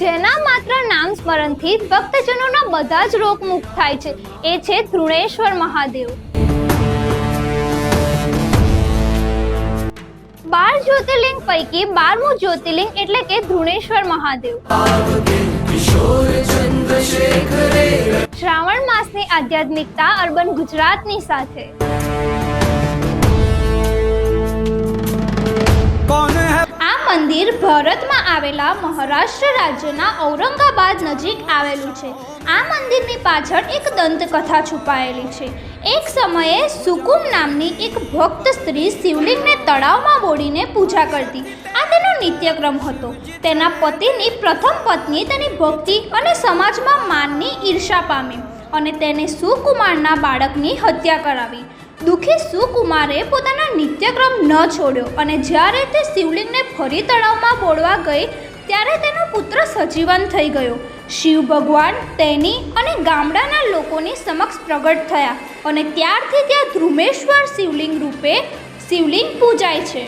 જેના માત્ર નામ સ્મરણથી ભક્તજનોના બધા જ રોગ મુક્ત થાય છે. એ છે તૃણેશ્વર મહાદેવ. બાર જ્યોતિર્લિંગ પૈકી બારમું જ્યોતિર્લિંગ એટલે કે ધૃણેશ્વર મહાદેવ. શ્રાવણ માસની આધ્યાત્મિકતા અર્બન ગુજરાતની સાથે. મંદિર ભારતમાં આવેલા મહારાષ્ટ્ર રાજ્યના ઔરંગાબાદ નજીક આવેલું છે. આ મંદિરની પાછળ એક દંતકથા છુપાયેલી છે. એક સમયે સુકુમ નામની એક ભક્ત સ્ત્રી શિવલિંગને તળાવમાં બોડીને પૂજા કરતી. આ તેનો નિત્યક્રમ હતો. તેના પતિની પ્રથમ પત્ની તેની ભક્તિ અને સમાજમાં માનની ઈર્ષા પામી અને તેને સુકુમારના બાળકની હત્યા કરાવી. દુઃખી સુકુમારે પોતાના નિત્યક્રમ ન છોડ્યો અને જ્યારે તે શિવલિંગને ફરી તળાવમાં બોળવા ગઈ ત્યારે તેનો પુત્ર સજીવન થઈ ગયો. શિવ ભગવાન, તેની અને ગામડાના લોકોની સમક્ષ પ્રગટ થયા અને ત્યારથી ત્યાં ધ્રુમેશ્વર શિવલિંગ રૂપે શિવલિંગ પૂજાય છે.